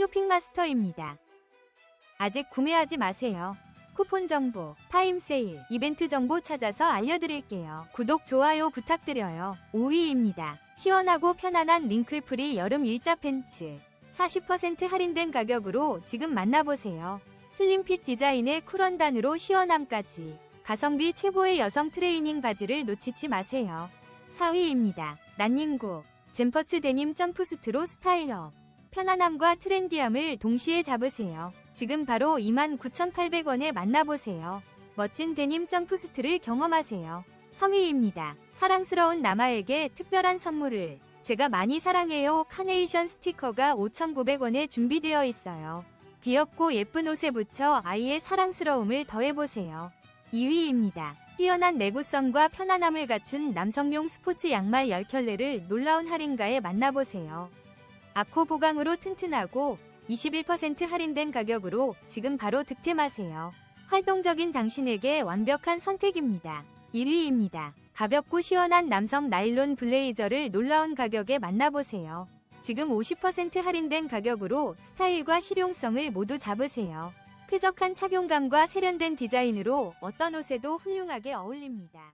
쇼핑마스터입니다. 아직 구매하지 마세요. 쿠폰 정보, 타임 세일, 이벤트 정보 찾아서 알려드릴게요. 구독, 좋아요 부탁드려요. 5위입니다. 시원하고 편안한 링클프리 여름 일자 팬츠. 40% 할인된 가격으로 지금 만나보세요. 슬림핏 디자인의 쿨원단으로 시원함까지. 가성비 최고의 여성 트레이닝 바지를 놓치지 마세요. 4위입니다. 란닝구, 젠퍼츠 데님 점프수트로 스타일업. 편안함과 트렌디함을 동시에 잡으세요. 지금 바로 29,800원에 만나보세요. 멋진 데님 점프수트를 경험하세요. 3위입니다. 사랑스러운 남아에게 특별한 선물을 제가 많이 사랑해요 카네이션 스티커가 5,900원에 준비되어 있어요. 귀엽고 예쁜 옷에 붙여 아이의 사랑스러움을 더해보세요. 2위입니다. 뛰어난 내구성과 편안함을 갖춘 남성용 스포츠 양말 10켤레를 놀라운 할인가에 만나보세요. 아코 보강으로 튼튼하고 21% 할인된 가격으로 지금 바로 득템하세요. 활동적인 당신에게 완벽한 선택입니다. 1위입니다. 가볍고 시원한 남성 나일론 블레이저를 놀라운 가격에 만나보세요. 지금 50% 할인된 가격으로 스타일과 실용성을 모두 잡으세요. 쾌적한 착용감과 세련된 디자인으로 어떤 옷에도 훌륭하게 어울립니다.